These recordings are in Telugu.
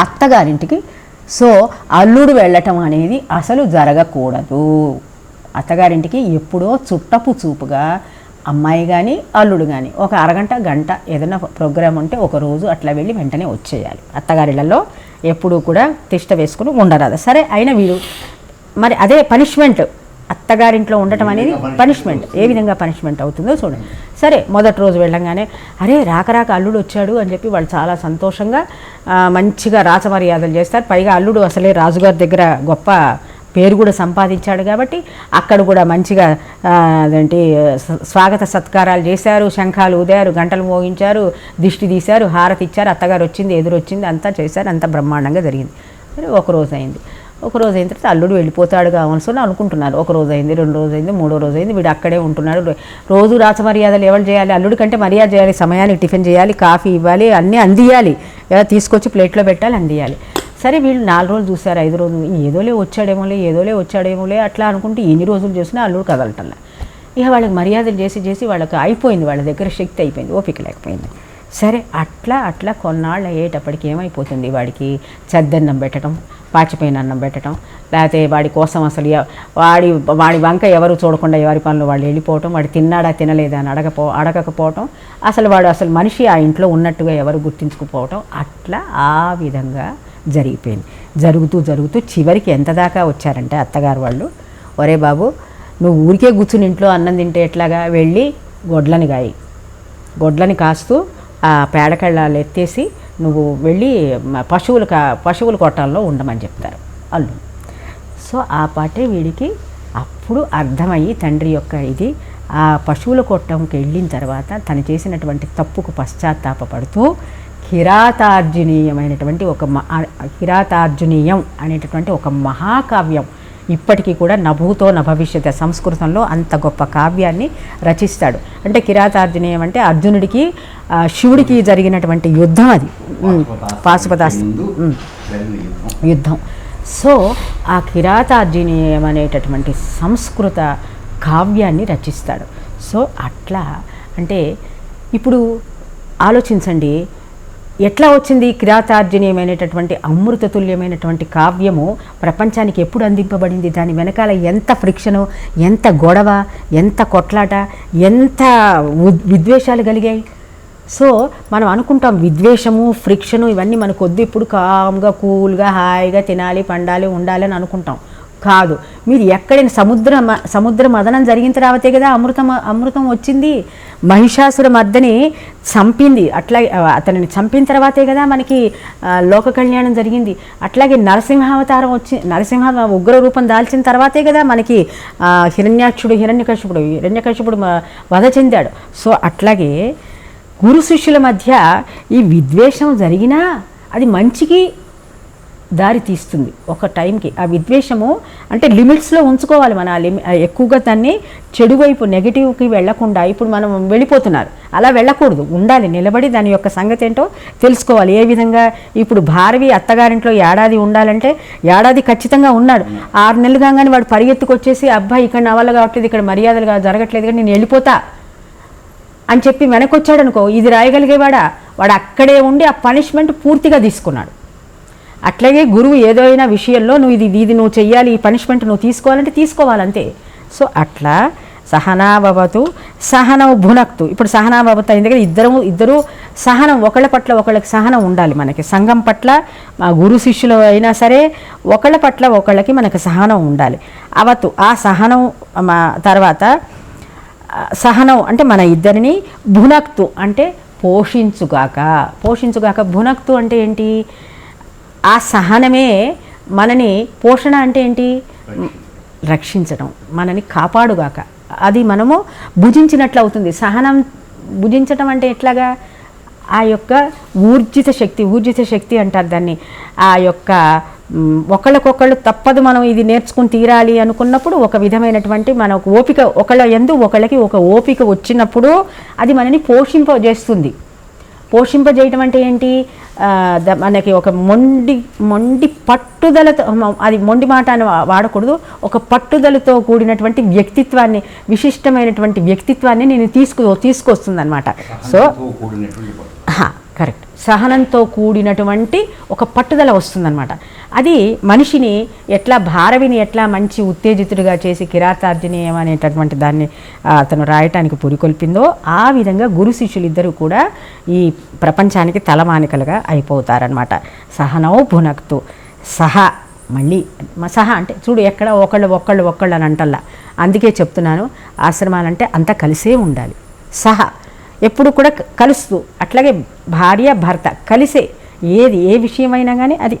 అత్తగారింటికి. సో అల్లుడు వెళ్ళటం అనేది అసలు జరగకూడదు. అత్తగారింటికి ఎప్పుడో చుట్టపు చూపుగా అమ్మాయి కానీ అల్లుడు కానీ ఒక అరగంట గంట ఏదైనా ప్రోగ్రామ్ ఉంటే ఒక రోజు అట్లా వెళ్ళి వెంటనే వచ్చేయాలి. అత్తగారిళ్ళల్లో ఎప్పుడూ కూడా తిష్ట వేసుకుని ఉండరాదు. సరే అయినా వీడు మరి అదే పనిష్మెంట్ అత్తగారింట్లో ఉండటం అనేది పనిష్మెంట్ ఏ విధంగా పనిష్మెంట్ అవుతుందో చూడండి. సరే మొదటి రోజు వెళ్ళంగానే అరే రాక రాక అల్లుడు వచ్చాడు అని చెప్పి వాళ్ళు చాలా సంతోషంగా మంచిగా రాచమర్యాదలు చేస్తారు. పైగా అల్లుడు అసలే రాజుగారి దగ్గర గొప్ప పేరు కూడా సంపాదించాడు కాబట్టి అక్కడ కూడా మంచిగా అదేంటి స్వాగత సత్కారాలు చేశారు. శంఖాలు ఊదారు గంటలు మోగించారు దిష్టి తీశారు హారతి ఇచ్చారు. అత్తగారు వచ్చింది ఎదురొచ్చింది అంతా చేశారు. అంతా బ్రహ్మాండంగా జరిగింది. సరే ఒక రోజు అయింది. ఒక రోజు అయిన తర్వాత అల్లుడు వెళ్ళిపోతాడు కావాల్సి అనుకుంటున్నారు. ఒక రోజు అయింది రెండు రోజు అయింది మూడో రోజు అయింది వీడు అక్కడే ఉంటున్నాడు. రోజు రోజు రాచమర్యాదలు ఎవరు చేయాలి? అల్లుడి కంటే మర్యాద చేయాలి సమయానికి టిఫిన్ చేయాలి కాఫీ ఇవ్వాలి అన్నీ అందియాలి. ఎలా తీసుకొచ్చి ప్లేట్లో పెట్టాలి అందియాలి. సరే వీళ్ళు నాలుగు రోజులు చూశారు ఐదు రోజులు ఏదోలే వచ్చాడేమోలే ఏదోలే వచ్చాడేమోలే అట్లా అనుకుంటే ఎన్ని రోజులు చూసినా అల్లుడు కదలటల్లా ఇక వాళ్ళకి మర్యాదలు చేసి చేసి వాళ్ళకి అయిపోయింది వాళ్ళ దగ్గర శక్తి అయిపోయింది ఓపిక లేకపోయింది. సరే అట్లా అట్లా కొన్నాళ్ళు అయ్యేటప్పటికి ఏమైపోతుంది? వాడికి చద్దన్నం పెట్టడం పాచిపోయిన అన్నం పెట్టడం లేకపోతే వాడి కోసం అసలు వాడి వాడి వంక ఎవరు చూడకుండా ఎవరి పనులు వాళ్ళు వెళ్ళిపోవటం వాడు తిన్నాడా తినలేదా అని అడగపో అడగకపోవటం. అసలు వాడు అసలు మనిషి ఆ ఇంట్లో ఉన్నట్టుగా ఎవరు గుర్తించుకుపోవటం. అట్లా ఆ విధంగా జరిగిపోయింది. జరుగుతూ జరుగుతూ చివరికి ఎంత దాకా వచ్చారంటే అత్తగారు వాళ్ళు ఒరే బాబు నువ్వు ఊరికే కూర్చుని ఇంట్లో అన్నం తింటే ఎట్లాగా? వెళ్ళి గొడ్లని గాయి గొడ్లని కాస్తూ ఆ పేడకళ్ళాలు ఎత్తేసి నువ్వు వెళ్ళి పశువుల పశువుల కొట్టాల్లో ఉండమని చెప్తారు అల్లు. సో ఆ పాటే వీడికి అప్పుడు అర్థమయ్యి తండ్రి యొక్క ఇది ఆ పశువుల కొట్టంకి వెళ్ళిన తర్వాత తను చేసినటువంటి తప్పుకు పశ్చాత్తాపపడుతూ కిరాతార్జునీయమైనటువంటి ఒక మ- కిరాతార్జునీయం అనేటటువంటి ఒక మహాకావ్యం ఇప్పటికీ కూడా నభూతో నభవిష్యత సంస్కృతంలో అంత గొప్ప కావ్యాన్ని రచిస్తాడు. అంటే కిరాతార్జునీయం అంటే అర్జునుడికి శివుడికి జరిగినటువంటి యుద్ధం అది. యుద్ధం. యుద్ధం. సో ఆ కిరాతార్జునీయం అనేటటువంటి సంస్కృత కావ్యాన్ని రచిస్తాడు. సో అట్లా అంటే ఇప్పుడు ఆలోచించండి ఎట్లా వచ్చింది? కిరాతార్జనీయమైనటువంటి అమృతతుల్యమైనటువంటి కావ్యము ప్రపంచానికి ఎప్పుడు అందింపబడింది? దాని వెనకాల ఎంత ఫ్రిక్షను ఎంత గొడవ ఎంత కొట్లాట ఎంత విద్వేషాలు కలిగాయి? సో మనం అనుకుంటాం విద్వేషము ఫ్రిక్షను ఇవన్నీ మనకొద్దు ఇప్పుడు కామ్గా కూల్గా హాయిగా తినాలి పండాలి ఉండాలి అని అనుకుంటాం. కాదు. మీరు ఎక్కడైనా సముద్ర మ- సముద్ర మదనం జరిగిన తర్వాతే కదా అమృతం అమృతం వచ్చింది. మహిషాసుర మర్దని చంపింది. అట్లా అతనిని చంపిన తర్వాతే కదా మనకి లోక కళ్యాణం జరిగింది. అట్లాగే నరసింహావతారం వచ్చి నరసింహ ఉగ్ర రూపం దాల్చిన తర్వాతే కదా మనకి హిరణ్యాక్షుడు హిరణ్యకశిపుడు హిరణ్యకశిపుడు వధ చెందాడు. సో అట్లాగే గురు శిష్యుల మధ్య ఈ విద్వేషం జరిగినా అది మంచికి దారి తీస్తుంది. ఒక టైంకి ఆ విద్వేషము అంటే లిమిట్స్లో ఉంచుకోవాలి మన లిమి ఎక్కువగా దాన్ని చెడు వైపు నెగిటివ్కి వెళ్ళకుండా ఇప్పుడు మనం వెళ్ళిపోతున్నారు. అలా వెళ్ళకూడదు. ఉండాలి. నిలబడి దాని యొక్క సంగతి ఏంటో తెలుసుకోవాలి. ఏ విధంగా ఇప్పుడు భారవి అత్తగారింట్లో ఏడాది ఉండాలంటే ఏడాది ఖచ్చితంగా ఉన్నాడు. ఆరు నెలలు కాగానే వాడు పరిగెత్తుకొచ్చేసి అబ్బాయి ఇక్కడ నా వల్ల కావట్లేదు ఇక్కడ మర్యాదలుగా జరగట్లేదు కానీ నేను వెళ్ళిపోతా అని చెప్పి వెనకొచ్చాడనుకో ఇది రాయగలిగేవాడా? వాడు అక్కడే ఉండి ఆ పనిష్మెంట్ పూర్తిగా తీసుకున్నాడు. అట్లాగే గురువు ఏదైనా విషయంలో నువ్వు ఇది ఇది నువ్వు చెయ్యాలి ఈ పనిష్మెంట్ నువ్వు తీసుకోవాలంటే తీసుకోవాలంతే. సో అట్లా సహనాభవతు సహనం భునక్తు. ఇప్పుడు సహనాభవత్ అయిన దగ్గర ఇద్దరు ఇద్దరు సహనం ఒకళ్ళ పట్ల ఒకళ్ళకి సహనం ఉండాలి మనకి. సంఘం పట్ల మా గురు శిష్యులు అయినా సరే ఒకళ్ళ పట్ల ఒకళ్ళకి మనకి సహనం ఉండాలి. అవతు ఆ సహనం మా తర్వాత సహనం అంటే మన ఇద్దరిని భునక్తు అంటే పోషించుగాక. పోషించుగాక భునక్తు అంటే ఏంటి? ఆ సహనమే మనని పోషణ అంటే ఏంటి? రక్షించడం మనని కాపాడుగాక. అది మనము భుజించినట్లు అవుతుంది. సహనం భుజించటం అంటే ఎట్లాగా? ఆ యొక్క ఊర్జిత శక్తి ఊర్జిత శక్తి అంటారు దాన్ని. ఆ యొక్క ఒకళ్ళకొకళ్ళు తప్పదు మనం ఇది నేర్చుకుని తీరాలి అనుకున్నప్పుడు ఒక విధమైనటువంటి మన ఓపిక ఒకళ్ళ ఎందు ఒకళ్ళకి ఒక ఓపిక వచ్చినప్పుడు అది మనని పోషింపజేస్తుంది. పోషింపజేయటం అంటే ఏంటి? మనకి ఒక మొండి మొండి పట్టుదలతో అది మొండి మాట అని వాడకూడదు. ఒక పట్టుదలతో కూడినటువంటి వ్యక్తిత్వాన్ని విశిష్టమైనటువంటి వ్యక్తిత్వాన్ని నేను తీసుకు తీసుకొస్తుంది అనమాట సో. కరెక్ట్. సహనంతో కూడినటువంటి ఒక పట్టుదల వస్తుందన్నమాట. అది మనిషిని ఎట్లా భారవిని ఎట్లా మంచి ఉత్తేజితుడిగా చేసి కిరాతార్జనీయం అనేటటువంటి దాన్ని అతను రాయటానికి పురికొల్పిందో ఆ విధంగా గురు శిష్యులిద్దరూ కూడా ఈ ప్రపంచానికి తలమానికలుగా అయిపోతారనమాట సహనౌ భునక్తు సహ మళ్ళీ సహా అంటే చూడు ఎక్కడ ఒకళ్ళు ఒకళ్ళు ఒకళ్ళు అని అంటల్లా. అందుకే చెప్తున్నాను ఆశ్రమాలంటే అంతా కలిసే ఉండాలి. సహా ఎప్పుడు కూడా కలుస్తూ అట్లాగే భార్య భర్త కలిసే ఏది ఏ విషయమైనా కానీ అది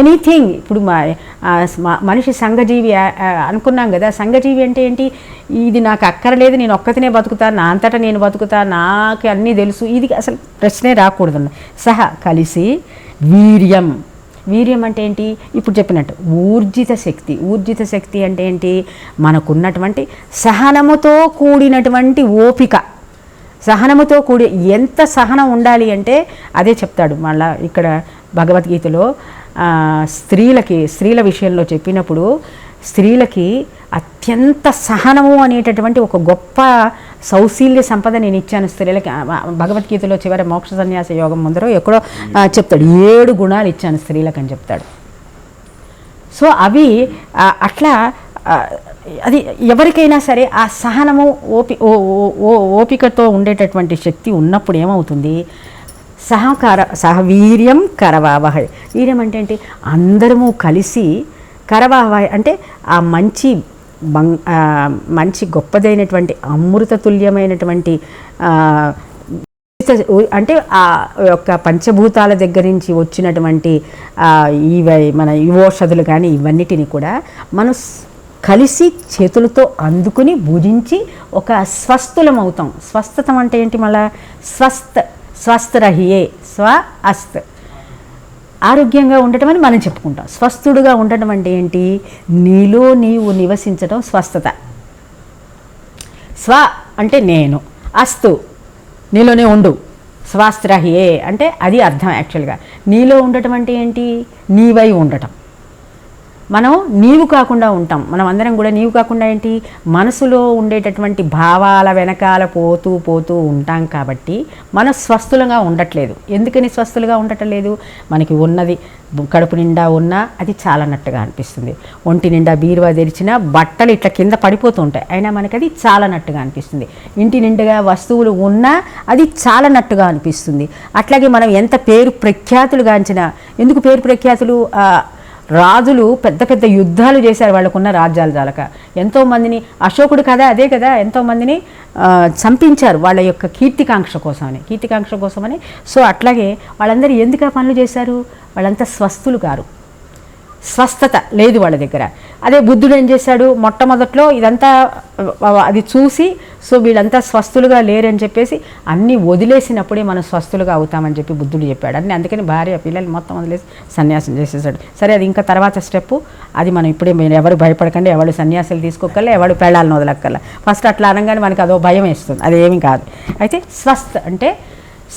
ఎనీథింగ్ ఇప్పుడు మా మనిషి సంఘజీవి అనుకున్నాం కదా సంఘజీవి అంటే ఏంటి? ఇది నాకు అక్కర్లేదు నేను ఒక్కతినే బతుకుతా నా అంతటా నేను బతుకుతా నాకు అన్నీ తెలుసు. ఇది అసలు ప్రశ్నే రాకూడదు సహా కలిసి వీర్యం. వీర్యం అంటే ఏంటి? ఇప్పుడు చెప్పినట్టు ఊర్జిత శక్తి. ఊర్జిత శక్తి అంటే ఏంటి? మనకున్నటువంటి సహనముతో కూడినటువంటి ఓపిక. సహనముతో కూడి ఎంత సహనం ఉండాలి అంటే అదే చెప్తాడు. మళ్ళా ఇక్కడ భగవద్గీతలో స్త్రీలకి స్త్రీల విషయంలో చెప్పినప్పుడు స్త్రీలకి అత్యంత సహనము అనేటటువంటి ఒక గొప్ప సౌశీల్య సంపద నేను ఇచ్చాను స్త్రీలకి. భగవద్గీతలో చివరి మోక్ష సన్యాస యోగం ముందరో ఎక్కడో చెప్తాడు. ఏడు గుణాలు ఇచ్చాను స్త్రీలకు అని చెప్తాడు. సో అవి అట్లా అది ఎవరికైనా సరే ఆ సహనము ఓపి ఓ ఓ- ఓ ఓపికతో ఉండేటటువంటి శక్తి ఉన్నప్పుడు ఏమవుతుంది? సహకార సహవీర్యం కరవావహ వీర్యం అంటే ఏంటి? అందరము కలిసి కరవావహ అంటే ఆ మంచి బంగ్ మంచి గొప్పదైనటువంటి అమృత తుల్యమైనటువంటి అంటే ఆ యొక్క పంచభూతాల దగ్గర నుంచి వచ్చినటువంటి ఆ, ఇవి మన యువోషధులు కానీ ఇవన్నిటిని కూడా మనం కలిసి చేతులతో అందుకుని భుజించి ఒక స్వస్థులం అవుతాం స్వస్థతం అంటే ఏంటి మళ్ళా? స్వస్థ స్వస్థరహియే స్వ అస్త్ ఆరోగ్యంగా ఉండటం అని మనం చెప్పుకుంటాం. స్వస్థుడుగా ఉండటం అంటే ఏంటి? నీలో నీవు నివసించడం స్వస్థత. స్వ అంటే నేను. అస్తు నీలోనే ఉండు. స్వాస్త్రహ్యే అంటే అది అర్థం యాక్చువల్గా. నీలో ఉండటం అంటే ఏంటి? నీవై ఉండటం. మనం నీవు కాకుండా ఉంటాం. మనం అందరం కూడా నీవు కాకుండా ఏంటి? మనసులో ఉండేటటువంటి భావాల వెనకాల పోతూ పోతూ ఉంటాం కాబట్టి మనం స్వస్థులుగా ఉండట్లేదు. ఎందుకని స్వస్థులుగా ఉండటం లేదు మనకి ఉన్నది కడుపు నిండా ఉన్నా అది చాలనట్టుగా అనిపిస్తుంది. ఒంటి నిండా బీరువా తెరిచినా బట్టలు ఇట్లా కింద పడిపోతూ ఉంటాయి. అయినా మనకి అది చాలనట్టుగా అనిపిస్తుంది. ఇంటి నిండుగా వస్తువులు ఉన్నా అది చాలనట్టుగా అనిపిస్తుంది. అట్లాగే మనం ఎంత పేరు ప్రఖ్యాతులు గాంచినా ఎందుకు పేరు ప్రఖ్యాతులు? రాజులు పెద్ద పెద్ద యుద్ధాలు చేశారు వాళ్ళకున్న రాజ్యాలు జాలక. ఎంతోమందిని అశోకుడు కదా అదే కదా ఎంతోమందిని చంపించారు వాళ్ళ యొక్క కీర్తికాంక్ష కోసమని కీర్తికాంక్ష కోసమని. సో అట్లాగే వాళ్ళందరూ ఎందుకు ఆ పనులు చేశారు? వాళ్ళంతా స్వస్థులు కారు. స్వస్థత లేదు వాళ్ళ దగ్గర. అదే బుద్ధుడు ఏం చేశాడు? మొట్టమొదట్లో ఇదంతా అది చూసి సో వీళ్ళంతా స్వస్థులుగా లేరని చెప్పేసి అన్నీ వదిలేసినప్పుడే మనం స్వస్థులుగా అవుతామని చెప్పి బుద్ధుడు చెప్పాడు. అన్ని అందుకని భార్య పిల్లలు మొత్తం వదిలేసి సన్యాసం చేసేసాడు. సరే అది ఇంకా తర్వాత స్టెప్ అది మనం ఇప్పుడే మీరు ఎవరు భయపడకండి ఎవరు సన్యాసాలు తీసుకోకల్లా ఎవరు పెళ్ళాలను వదలక్కల్లా ఫస్ట్ అట్లా అనగానే మనకి అదో భయం వేస్తుంది. అది ఏమీ కాదు. అయితే స్వస్థ అంటే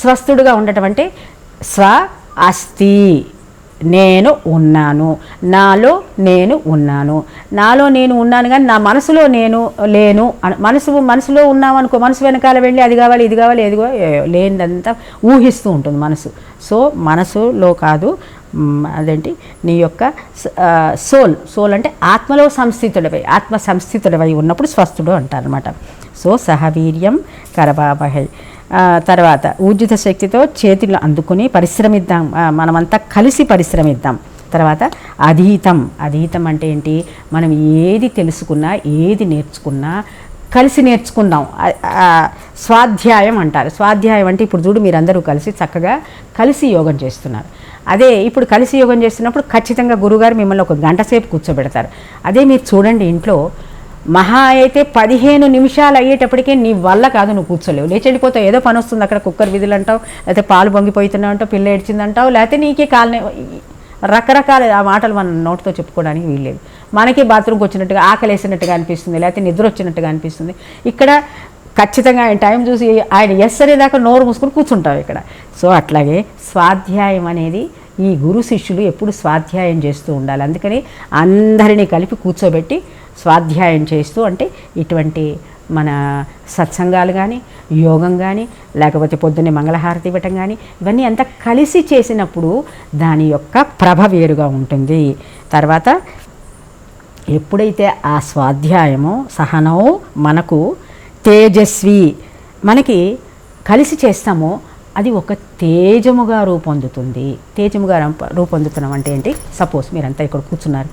స్వస్థుడుగా ఉండటం అంటే స్వ అస్థి. నేను ఉన్నాను. నాలో నేను ఉన్నాను. నాలో నేను ఉన్నాను కానీ నా మనసులో నేను లేను. మనసు మనసులో ఉన్నామనుకో మనసు వెనకాల వెళ్ళి అది కావాలి ఇది కావాలి ఏది లేనిదంతా ఊహిస్తూ ఉంటుంది మనసు. సో మనసులో కాదు అదేంటి నీ యొక్క సోల్. సోల్ అంటే ఆత్మలో సంస్థితుడవై ఆత్మ సంస్థితుడవై ఉన్నప్పుడు స్వస్థుడు అంటారనమాట సో సహవీర్యం కరబాబహై తర్వాత ఊర్జిత శక్తితో చేతులు అందుకుని పరిశ్రమిద్దాం. మనమంతా కలిసి పరిశ్రమిద్దాం. తర్వాత అధీతం. అధీతం అంటే ఏంటి? మనం ఏది తెలుసుకున్నా ఏది నేర్చుకున్నా కలిసి నేర్చుకుందాం. స్వాధ్యాయం అంటారు. స్వాధ్యాయం అంటే ఇప్పుడు చూడు మీరందరూ కలిసి చక్కగా కలిసి యోగం చేస్తున్నారు. అదే ఇప్పుడు కలిసి యోగం చేస్తున్నప్పుడు ఖచ్చితంగా గురుగారు మిమ్మల్ని ఒక గంట సేపు కూర్చోబెడతారు. అదే మీరు చూడండి ఇంట్లో మహా అయితే పదిహేను నిమిషాలు అయ్యేటప్పటికే నీ వల్ల కాదు నువ్వు కూర్చోలేవు. లేచి వెళ్ళిపోతావు ఏదో పని వస్తుంది అక్కడ కుక్కర్ విధులు అంటావు లేకపోతే పాలు పొంగిపోతున్నావు అంటావు పిల్ల ఏడ్చిందంటావు లేకపోతే నీకే కాలనే రకరకాల ఆ మాటలు మన నోటితో చెప్పుకోవడానికి వీల్లేదు. మనకి బాత్రూమ్కి వచ్చినట్టుగా ఆకలి వేసినట్టుగా అనిపిస్తుంది లేకపోతే నిద్ర వచ్చినట్టుగా అనిపిస్తుంది. ఇక్కడ ఖచ్చితంగా ఆయన టైం చూసి ఆయన ఎస్ అనేదాకా నోరు మూసుకొని కూర్చుంటావు ఇక్కడ. సో అట్లాగే స్వాధ్యాయం అనేది ఈ గురు శిష్యులు ఎప్పుడు స్వాధ్యాయం చేస్తూ ఉండాలి. అందుకని అందరినీ కలిపి కూర్చోబెట్టి స్వాధ్యాయం చేస్తూ అంటే ఇటువంటి మన సత్సంగాలు కానీ యోగం కానీ లేకపోతే పొద్దున్నే మంగళహారతి ఇవ్వటం కానీ ఇవన్నీ అంతా కలిసి చేసినప్పుడు దాని యొక్క ప్రభ వేరుగా ఉంటుంది. తర్వాత ఎప్పుడైతే ఆ స్వాధ్యాయమో సహనమో మనకు తేజస్వి మనకి కలిసి చేస్తామో అది ఒక తేజముగా రూపొందుతుంది. తేజముగా రంప- రూపొందుతున్నాం అంటే ఏంటి? సపోజ్ మీరంతా ఇక్కడ కూర్చున్నారు.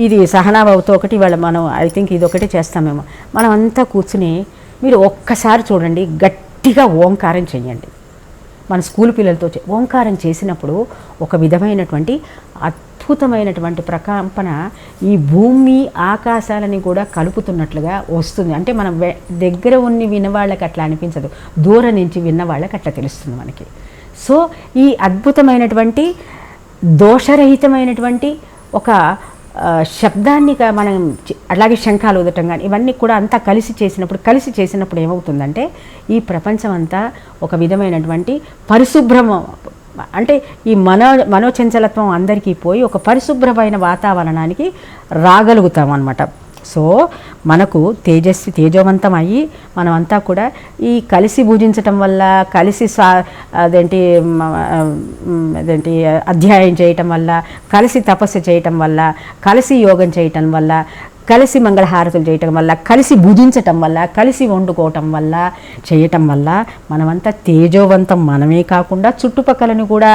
ఇది సహనాభావతో ఒకటి వాళ్ళ మనం ఐ థింక్ ఇది ఒకటి చేస్తామేమో. మనం అంతా కూర్చుని మీరు ఒక్కసారి చూడండి గట్టిగా ఓంకారం చెయ్యండి మన స్కూల్ పిల్లలతో ఓంకారం చేసినప్పుడు ఒక విధమైనటువంటి అద్భుతమైనటువంటి ప్రకంపన ఈ భూమి ఆకాశాలని కూడా కలుపుతున్నట్లుగా వస్తుంది. అంటే మనం వె- దగ్గర ఉన్ని విన్నవాళ్ళకి అట్లా అనిపించదు. దూరం నుంచి విన్నవాళ్ళకి అట్లా తెలుస్తుంది మనకి. సో ఈ అద్భుతమైనటువంటి దోషరహితమైనటువంటి ఒక శబ్దాన్ని క- మనం అలాగే శంఖాలు ఊదటం కానీ ఇవన్నీ కూడా అంతా కలిసి చేసినప్పుడు కలిసి చేసినప్పుడు ఏమవుతుందంటే ఈ ప్రపంచం అంతా ఒక విధమైనటువంటి పరిశుభ్రమ అంటే ఈ మనో మనోచంచలత్వం అందరికీ పోయి ఒక పరిశుభ్రమైన వాతావరణానికి రాగలుగుతాం అన్నమాట సో మనకు తేజస్వి తేజవంతం అయ్యి మనమంతా కూడా ఈ కలిసి భుజించటం వల్ల కలిసి స్వా అదేంటి అదేంటి అధ్యాయం చేయటం వల్ల కలిసి తపస్సు చేయటం వల్ల కలిసి యోగం చేయటం వల్ల కలిసి మంగళహారతులు చేయటం వల్ల కలిసి భుజించటం వల్ల కలిసి వండుకోవటం వల్ల చేయటం వల్ల మనమంతా తేజోవంతం మనమే కాకుండా చుట్టుపక్కలను కూడా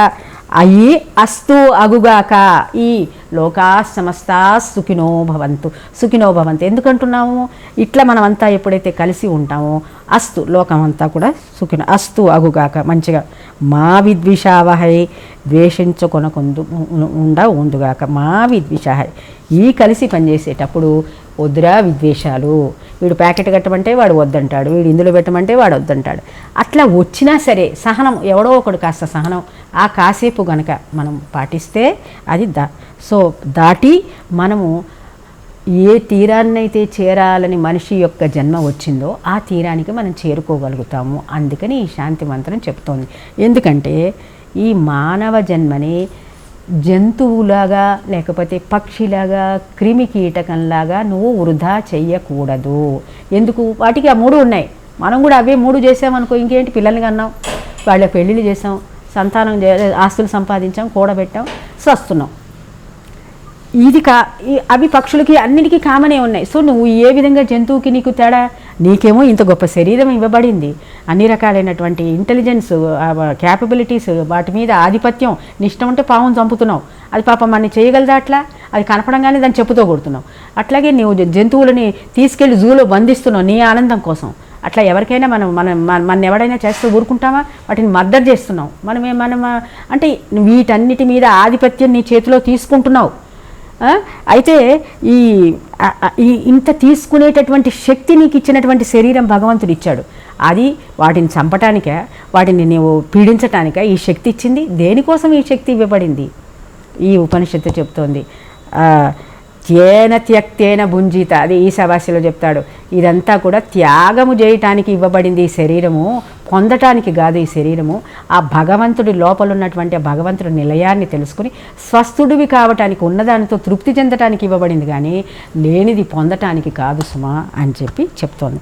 అయ్యి అస్తు అగుగాక. ఈ లోకా సమస్త సుఖినో భవంతు. సుఖినో భవంతు. ఎందుకంటున్నాము? ఇట్లా మనమంతా ఎప్పుడైతే కలిసి ఉంటామో అస్తు లోకం అంతా కూడా సుఖిన అస్తు అగుగాక. మంచిగా మా విద్విషావహై ద్వేషించుకొనకొందు ఉండ ఉందుగాక మా విద్విషాహై ఈ కలిసి పనిచేసేటప్పుడు వద్దురా విద్వేషాలు. వీడు ప్యాకెట్ కట్టమంటే వాడు వద్దంటాడు వీడు ఇందులో పెట్టమంటే వాడు వద్దంటాడు. అట్లా వచ్చినా సరే సహనం ఎవడో ఒకడు కాస్త సహనం. ఆ కాసేపు గనక మనం పాటిస్తే అది దా సో దాటి మనము ఏ తీరాన్నైతే చేరాలని మనిషి యొక్క జన్మ వచ్చిందో ఆ తీరానికి మనం చేరుకోగలుగుతాము. అందుకని ఈ శాంతి మంత్రం చెప్తోంది. ఎందుకంటే ఈ మానవ జన్మని జంతువులాగా లేకపోతే పక్షిలాగా క్రిమి కీటకంలాగా నువ్వు వృధా చెయ్యకూడదు. ఎందుకు? వాటికి ఆ మూడు ఉన్నాయి. మనం కూడా అవే మూడు చేసామనుకో ఇంకేంటి? పిల్లల్ని కన్నాం వాళ్ళ పెళ్ళిళ్ళు చేసాం సంతానం ఆస్తులు సంపాదించాం కూడబెట్టాం స్వస్తున్నాం ఇది కా అవి పక్షులకి అన్నిటికీ కామనే ఉన్నాయి. సో నువ్వు ఏ విధంగా జంతువుకి నీకు తేడా? నీకేమో ఇంత గొప్ప శరీరం ఇవ్వబడింది. అన్ని రకాలైనటువంటి ఇంటెలిజెన్స్ క్యాపబిలిటీస్ వాటి మీద ఆధిపత్యం నిష్టం ఉంటే పావం చంపుతున్నావు. అది పాపం మన చేయగలదా అట్లా? అది కనపడంగానే దాన్ని చెప్పుతో కొడుతున్నావు. అట్లాగే నువ్వు జంతువులని తీసుకెళ్ళి జూలో బంధిస్తున్నావు నీ ఆనందం కోసం. అట్లా ఎవరికైనా మనం మనం మన ఎవడైనా చేస్తూ ఊరుకుంటామా? వాటిని మర్డర్ చేస్తున్నావు. మనమే మనం అంటే వీటన్నిటి మీద ఆధిపత్యం నీ చేతిలో తీసుకుంటున్నావు. అయితే ఈ ఇంత తీసుకునేటటువంటి శక్తి నీకు ఇచ్చినటువంటి శరీరం భగవంతుడు ఇచ్చాడు. అది వాటిని చంపటానికే? వాటిని నీవు పీడించటానికే? ఈ శక్తి ఇచ్చింది? దేనికోసం ఈ శక్తి ఇవ్వబడింది? ఈ ఉపనిషత్తు చెప్తోంది. త్యేన త్యక్తేన భుంజిత. అది ఈ సభాషలో చెప్తాడు. ఇదంతా కూడా త్యాగము చేయటానికి ఇవ్వబడింది ఈ శరీరము పొందటానికి కాదు ఈ శరీరము. ఆ భగవంతుడి లోపల ఉన్నటువంటి ఆ భగవంతుడి నిలయాన్ని తెలుసుకుని స్వస్థుడివి కావటానికి ఉన్నదానితో తృప్తి చెందటానికి ఇవ్వబడింది కానీ లేనిది పొందటానికి కాదు సుమా అని చెప్పి చెప్తోంది.